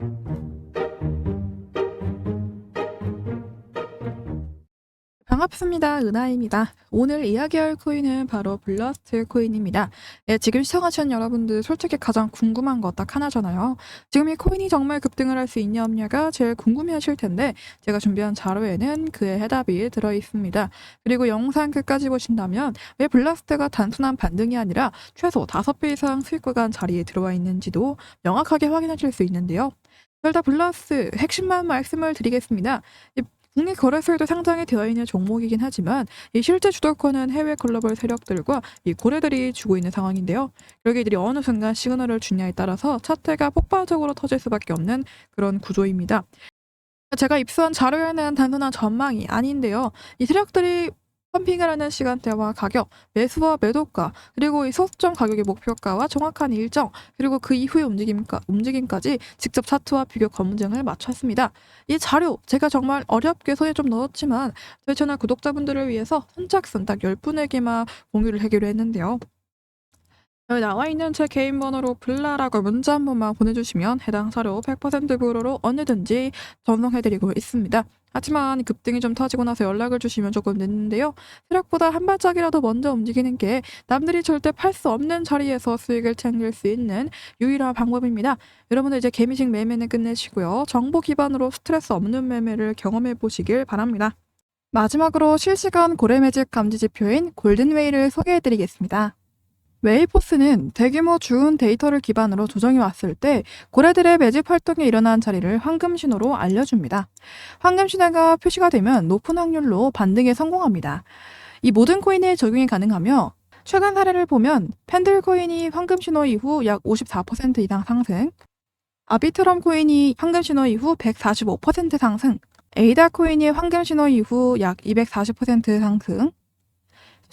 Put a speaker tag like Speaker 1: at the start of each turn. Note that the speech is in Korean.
Speaker 1: Thank you. 반갑습니다. 은하입니다. 오늘 이야기할 코인은 바로 블러스트 코인입니다. 예, 지금 시청하시는 여러분들 솔직히 가장 궁금한 거 딱 하나잖아요. 지금 이 코인이 정말 급등을 할 수 있냐 없냐가 제일 궁금해 하실 텐데 제가 준비한 자료에는 그의 해답이 들어 있습니다. 그리고 영상 끝까지 보신다면 왜 블러스트가 단순한 반등이 아니라 최소 5배 이상 수익 구간 자리에 들어와 있는지도 명확하게 확인하실 수 있는데요. 일단 블러스 핵심만 말씀을 드리겠습니다. 이 국내 거래소에도 상장이 되어 있는 종목이긴 하지만 이 실제 주도권은 해외 글로벌 세력들과 이 고래들이 주고 있는 상황인데요. 결국 이들이 어느 순간 시그널을 주냐에 따라서 차트가 폭발적으로 터질 수밖에 없는 그런 구조입니다. 제가 입수한 자료에는 단순한 전망이 아닌데요. 이 세력들이 펌핑을 하는 시간대와 가격, 매수와 매도가, 그리고 이 소수점 가격의 목표가와 정확한 일정, 그리고 그 이후의 움직임까, 움직임까지 직접 차트와 비교 검증을 마쳤습니다. 이 자료 제가 정말 어렵게 손에 좀 넣었지만 저희 채널 구독자분들을 위해서 선착순 딱 10분에게만 공유를 하기로 했는데요. 여기 나와 있는 제 개인 번호로 블라라고 문자 한 번만 보내주시면 해당 자료 100% 무료로 언제든지 전송해드리고 있습니다. 하지만 급등이 좀 터지고 나서 연락을 주시면 조금 늦는데요. 세력보다 한 발짝이라도 먼저 움직이는 게 남들이 절대 팔 수 없는 자리에서 수익을 챙길 수 있는 유일한 방법입니다. 여러분들 이제 개미식 매매는 끝내시고요. 정보 기반으로 스트레스 없는 매매를 경험해 보시길 바랍니다. 마지막으로 실시간 고래 매집 감지 지표인 골든웨이를 소개해 드리겠습니다. 웨이포스는 대규모 주운 데이터를 기반으로 조정이 왔을 때 고래들의 매집 활동이 일어난 자리를 황금 신호로 알려줍니다. 황금 신호가 표시가 되면 높은 확률로 반등에 성공합니다. 이 모든 코인에 적용이 가능하며 최근 사례를 보면 펜들 코인이 황금 신호 이후 약 54% 이상 상승, 아비트럼 코인이 황금 신호 이후 145% 상승, 에이다 코인이 황금 신호 이후 약 240% 상승,